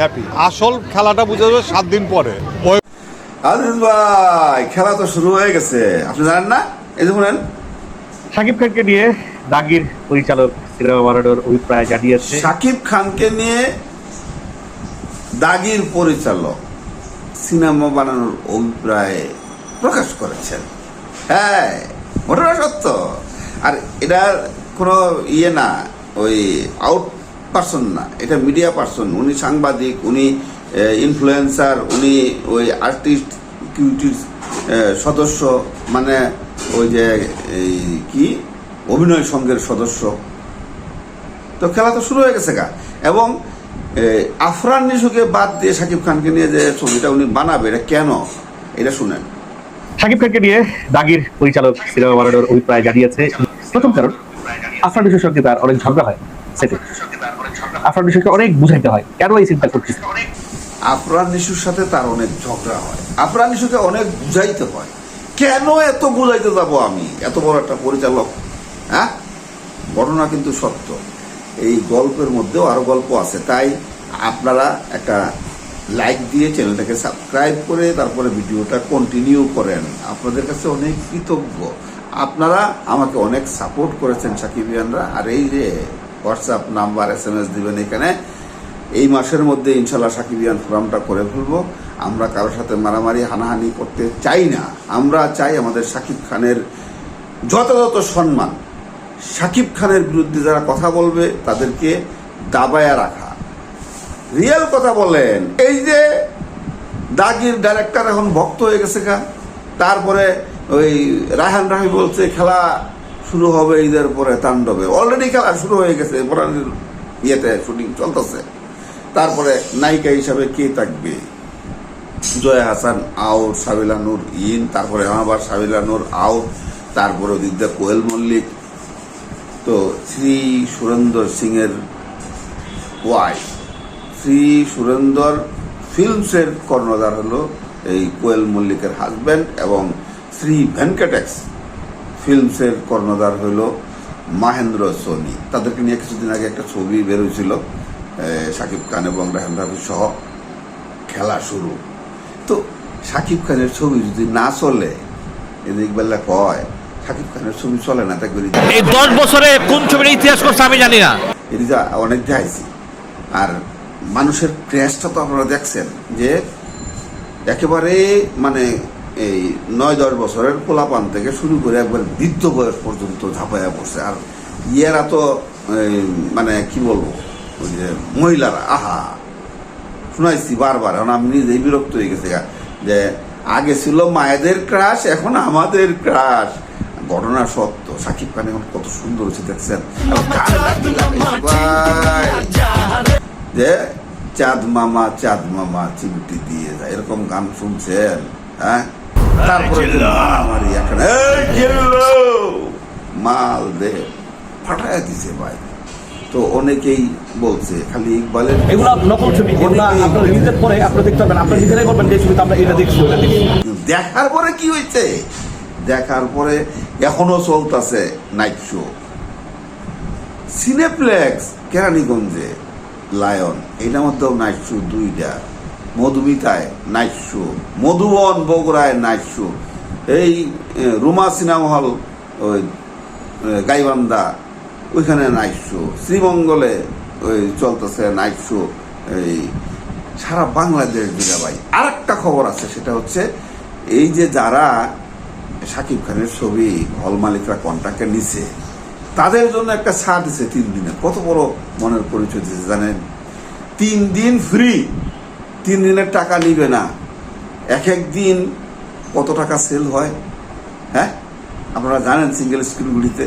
Happy আসল খেলাটা বুঝে যাবে সাত দিন পরে। আজিজ ভাই খেলা তো শুরু হয়ে গেছে। আপনি জানেন না? এই যে শুনেন। সাকিব খানকে নিয়ে দাগির পরিচালক সিনেমা বানানোর অভিপ্রায় জানিয়েছে। শাকিব খানকে নিয়ে দাগির পরিচালক সিনেমা বানানোর অভিপ্রায় প্রকাশ করেছেন। হ্যাঁ ঘটনা সত্য। আর এটা কোনো ইয়ে না ওই আউট পার্সন না, এটা মিডিয়া পার্সন উনি সাংবাদিক, উনি ইনফ্লুয়েন্সার উনি ওই আর্টিস্ট কিউটির সদস্য মানে ওই যে কি? অভিনয় সঙ্গের সদস্য। তো খেলা তো শুরু হয়ে গেছে গা। এবং আফরান নিশুকে বাদ দিয়ে শাকিব খানকে নিয়ে যে ছবিটা উনি বানাবে, এটা কেন? এটা শুনেন। সাকিব খানকে নিয়ে দাগির পরিচালক সিনেমা বানানোর অভিপ্রায় জানিয়েছে। প্রথম কারণ, আফরান নিশোর সঙ্গে তার অনেক ঝগড়া হয় সেটি আফরান নিশোকে অনেক বুঝাইতে হয়। কেন এই চিন্তা করছিস আফরান নিশুর সাথে তার অনেক ঝগড়া হয়। আফরান নিশুকে অনেক বুঝাইতে হয়। কেন এত বুঝাইতে যাব আমি? এত বড় একটা পরিচালক হ্যাঁ? ঘটনা কিন্তু সত্য। এই গল্পের মধ্যেও আরও গল্প আছে। তাই আপনারা একটা লাইক দিয়ে চ্যানেলটাকে সাবস্ক্রাইব করে তারপরে ভিডিওটা কন্টিনিউ করেন। আপনাদের কাছে অনেক কৃতজ্ঞ। আপনারা আমাকে অনেক সাপোর্ট করেছেন সাকিবিয়ানরা আর এই যে WhatsApp number S M S দিবেন এখানে। এই মাসের মধ্যে ইনশাল্লাহ সাকিবিয়ান ফোরামটা করে ফেলব। আমরা কারোর সাথে মারামারি, হানাহানি করতে চাই না। আমরা চাই আমাদের সাকিব খানের যথাযথ সম্মান। সাকিব খানের বিরুদ্ধে যারা কথা বলবে, তাদেরকে দাবায়া রাখা। রিয়েল কথা বলেন। এই যে দাগির ডাইরেক্টর এখন ভক্ত হয়ে গেছে গা। তারপরে ওই রায়হান রাহি বলছে, খেলা শুরু হবে ঈদের পরে তাণ্ডবে। অলরেডি খেলা শুরু হয়ে গেছে বরানির ইয়েতে শুটিং চলতেছে। তারপরে নায়িকা হিসাবে কে থাকবে? Jaya Hasan out Sabila Noor in তারপরে আবার সাবিলা নূর আউট তারপরে ওদিক কোয়েল মল্লিক। তো শ্রী সুরেন্দর সিং এর ওয়াইফ শ্রী সুরেন্দর ফিল্মসের কর্ণধার হলো এই কোয়েল মল্লিকের হাজব্যান্ড এবং শ্রী ভেঙ্কটেক্স ফিল্মসের কর্ণধার হইল মাহেন্দ্র সোনি। তাদেরকে নিয়ে কিছুদিন আগে একটা ছবি বের হয়েছিল শাকিব খান এবং রেহান রাফি সহ খেলা শুরু। তো শাকিব খানের ছবি যদি না চলে এদিক বেলা কয় শাকিব খানের ছবি চলে না তা করি এই দশ বছরে কোন ছবির ইতিহাস করছে আমি জানি না। এটি যা অনেক দেখাইছি। আর মানুষের ক্র্যাশটা তো আপনারা দেখছেন যে একেবারে মানে এই নয় দশ বছরের পোলাপান থেকে শুরু করে একবার বৃদ্ধ বয়স পর্যন্ত ঝাঁপাইয়া পড়ছে। আর ইয়েরা তো মানে কি বলব, ওই যে মহিলারা, আহা! শুনাইছি বারবার, এখন আমি নিজেই বিরক্ত হয়ে গেছে যে আগে ছিল মায়েদের ক্রাশ, এখন আমাদের ক্রাশ। ঘটনা সত্য, সাকিব খান এখন কত সুন্দর হয়েছে, দেখছেন। যে চাঁদ মামা চাঁদ মামা চিমটি দিয়ে যায়, এরকম গান শুনছেন হ্যাঁ? তারপরে মারামারি এখন। মাল দে। ফাটায় দিছে ভাই। তো অনেকেই বলছে খালি ইকবালের এগুলো নকল ছবি এগুলো অনেকেই পরে আপনি দেখতে পাবেন। আপনার নিজেরাই বলবেন যে ছবিতে আমরা এটা দেখছি ওটা দেখছি। দেখার পরে কি হয়েছে দেখার পরে এখনও চলতেছে নাইট শো সিনেপ্লেক্স কেরানীগঞ্জে লায়ন এটার মধ্যেও নাইট শো দুইটা। মধুমিতায় শো মধুবন বগুড়ায় নাইট শো এই রুমা সিনেমা হল ওই গাইবান্ধা, ওইখানে নাইট শো শ্রীমঙ্গলে ওই চলতেছে নাইট শো এই, সারা বাংলাদেশ জুড়ে ভাই। আর একটা খবর আছে, সেটা হচ্ছে এই যে যারা শাকিব খানের ছবি হল মালিকরা কন্ট্রাক্টে নিছে, তাদের জন্য একটা ছাড় দিছে তিন দিনে। কত বড় মনের পরিচয় দিয়েছে জানেন? তিন দিন ফ্রি তিন দিনের টাকা নিবে না। এক এক দিন কত টাকা সেল হয় হ্যাঁ? আপনারা জানেন সিঙ্গেল স্ক্রিনগুলিতে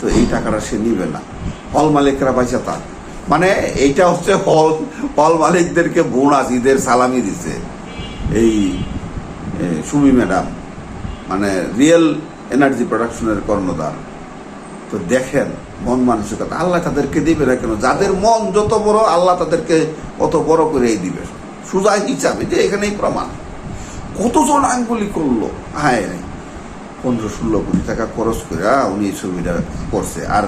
তো এই টাকাটা সে নিবে না। হল মালিকরা পয়সা তার মানে এইটা হচ্ছে হল হল মালিকদেরকে বোনাস, ঈদের সালামি দিছে। এই সুমি ম্যাডাম মানে রিয়েল এনার্জি প্রোডাকশনের কর্ণধার। তো দেখেন, মন মানসিকতা, আল্লাহ তাদেরকে দিবে না কেন? যাদের মন যত বড়, আল্লাহ তাদেরকে অত বড় করেই দিবে। সুজা হিসাবে, যে এখানেই প্রমাণ। কতজন আঙ্গুলি করল? হ্যাঁ পনেরো, ষোলো কোটি টাকা খরচ করে উনি এই ছবিটা করছে। আর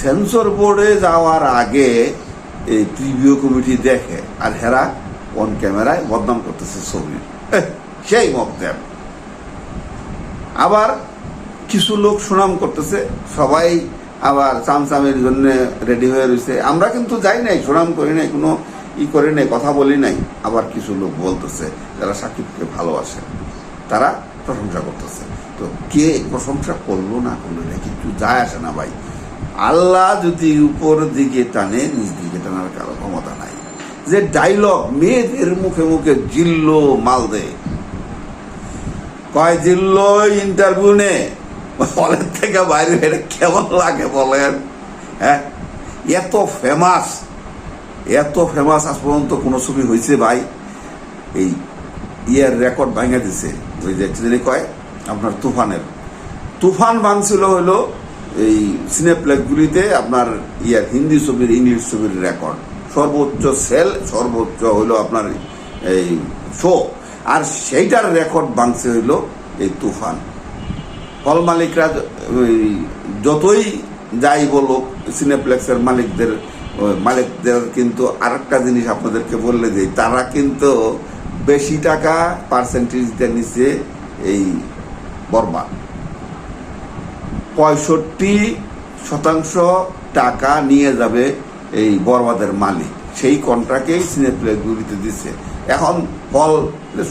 সেন্সর বোর্ডে যাওয়ার আগে এই প্রিভিউ কমিটি দেখে, আর হেরা অন ক্যামেরায় বদনাম করতেছে ছবি। সেই মকদেব আবার কিছু লোক সুনাম করতেছে, সবাই আবার চামচামের জন্য রেডি হয়ে রয়েছে আমরা কিন্তু যাই নাই, সুনাম করি নাই, কোনো ই করে নাই, কথা বলি নাই। আবার কিছু লোক বলতেছে, যারা সাকিবকে ভালোবাসে, তারা প্রশংসা করতেছে। তো কে প্রশংসা করল না করল, এটা কিন্তু যায় আসে না ভাই? আল্লাহ যদি উপর দিকে টানে নিজ দিকে টানার কারও ক্ষমতা নাই। যে ডাইলগ মেয়েদের মুখে মুখে জিল্লো মাল দেয়। কয় জিল্লো ইন্টারভিউ নে। হলের থেকে বাইরে বেরে, কেমন লাগে বলেন? হ্যাঁ? এত ফেমাস এত ফেমাস আজ পর্যন্ত কোনো ছবি হয়েছে ভাই? এই ইয়ার রেকর্ড ভাঙে দিছে। ওই যে যিনি কয়? আপনার তুফানের। তুফান ভাঙছিল হলো এই সিনেপ্লেক্সগুলিতে আপনার ইয়ার হিন্দি ছবির, ইংলিশ ছবির রেকর্ড সর্বোচ্চ সেল সর্বোচ্চ হইল আপনার এই শো আর সেইটার রেকর্ড ভাঙছে হইল এই তুফান। হল মালিকরা যতই যাই বলুক সিনেপ্লেক্সের মালিকদের মালিকদের কিন্তু আরেকটা জিনিস আপনাদেরকে বললে যে, তারা কিন্তু বেশি টাকা পার্সেন্টেজ দিয়ে নিচ্ছে এই বরবাদ পঁয়ষট্টি শতাংশ টাকা নিয়ে যাবে এই বরবাদের মালিক। সেই কন্ট্রাক্টেই সিনেপ্লেক্সগুলিতে দিচ্ছে। এখন ফল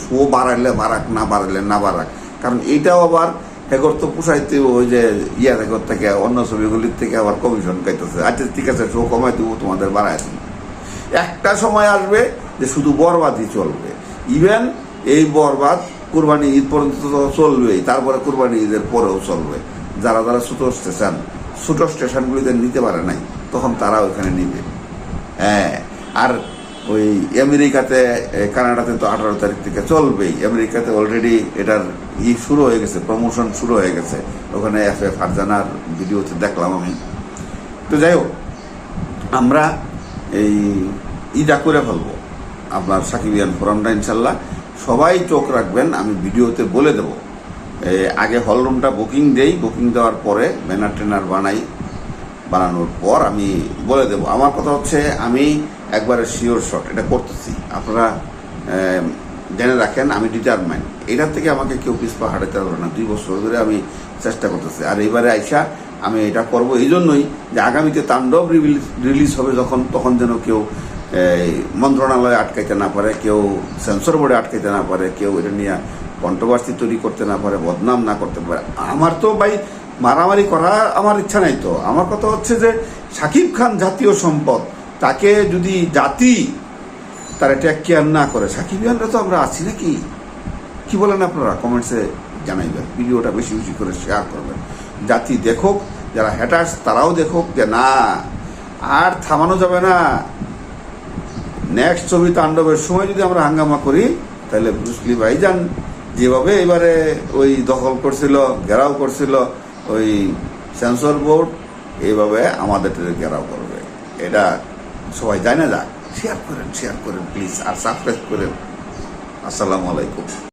শো বাড়াইলে বাড়াক, না বাড়াইলে না বাড়াক। কারণ এটাও আবার হেগর তো পোষাইতে ওই যে ইয়া হেগর থেকে, অন্য ছবিগুলির থেকে আবার কমিশন খাইতেছে আচ্ছা ঠিক আছে, শো কমাই দেবো, তোমাদের বাড়াই একটা সময় আসবে যে শুধু বরবাদই চলবে। ইভেন এই বরবাদ কুরবানি ঈদ পর্যন্ত তো চলবেই, তারপরে কুরবানি ঈদের পরেও চলবে। যারা যারা ছোট স্টেশন ছোট স্টেশনগুলিতে নিতে পারে নাই, তখন তারা ওইখানে নিবে। হ্যাঁ আর ওই আমেরিকাতে কানাডাতে তো আঠারো তারিখ থেকে চলবেই। আমেরিকাতে অলরেডি এটার ই শুরু হয়ে গেছে প্রমোশন শুরু হয়ে গেছে। ওখানে এফ এ ফারজানার ভিডিওতে দেখলাম আমি। তো যাই হোক, আমরা এই ইটা করে ফেলব। আপনার সাকিবিয়ান ফোরামটা ইনশাল্লাহ। সবাই চোখ রাখবেন, আমি ভিডিওতে বলে দেবো। আগে হলরুমটা বুকিং দেই। বুকিং দেওয়ার পরে ব্যানার ট্রেনার বানাই। বানানোর পর আমি বলে দেব। আমার কথা হচ্ছে, আমি একবারে শিওর শট এটা করতেছি। আপনারা জেনে রাখেন, আমি ডিটারমাইন্ড এটার থেকে আমাকে কেউ পিছপা হাঁটাতে পারবে না। দুই বছর ধরে আমি চেষ্টা করতেছি। আর এইবারে আইসা আমি এটা করব এই জন্যই যে আগামীতে তাণ্ডব রিলিজ হবে যখন, তখন যেন কেউ মন্ত্রণালয়ে আটকাইতে না পারে, কেউ সেন্সর বোর্ডে আটকাইতে না পারে, কেউ এটা নিয়ে কন্ট্রোভার্সি তৈরি করতে না পারে, বদনাম না করতে পারে। আমার তো ভাই মারামারি করা আমার ইচ্ছা নাই তো। আমার কথা হচ্ছে যে, সাকিব খান জাতীয় সম্পদ, তাকে যদি জাতি তারা টেক কেয়ার না করে, সাকিব খানরা তো আমরা আছি নাকি? কি বলেন আপনারা? কমেন্টসে জানাইবেন, ভিডিওটা বেশি বেশি করে শেয়ার করবেন। জাতি দেখুক, যারা হ্যাটার্স তারাও দেখুক যে না, আর থামানো যাবে না। নেক্সট ছবি তাণ্ডবের সময় যদি আমরা হাঙ্গামা করি, তাহলে ব্রুসলি ভাইজান যেভাবে এবারে ওই দখল করছিল, ঘেরাও করছিল ওই সেন্সর বোর্ড এইভাবে আমাদের ঘেরাও করবে। এটা সবাই জানে যাক শেয়ার করেন শেয়ার করেন প্লিজ আর সাবস্ক্রাইব করেন। আসসালামু আলাইকুম।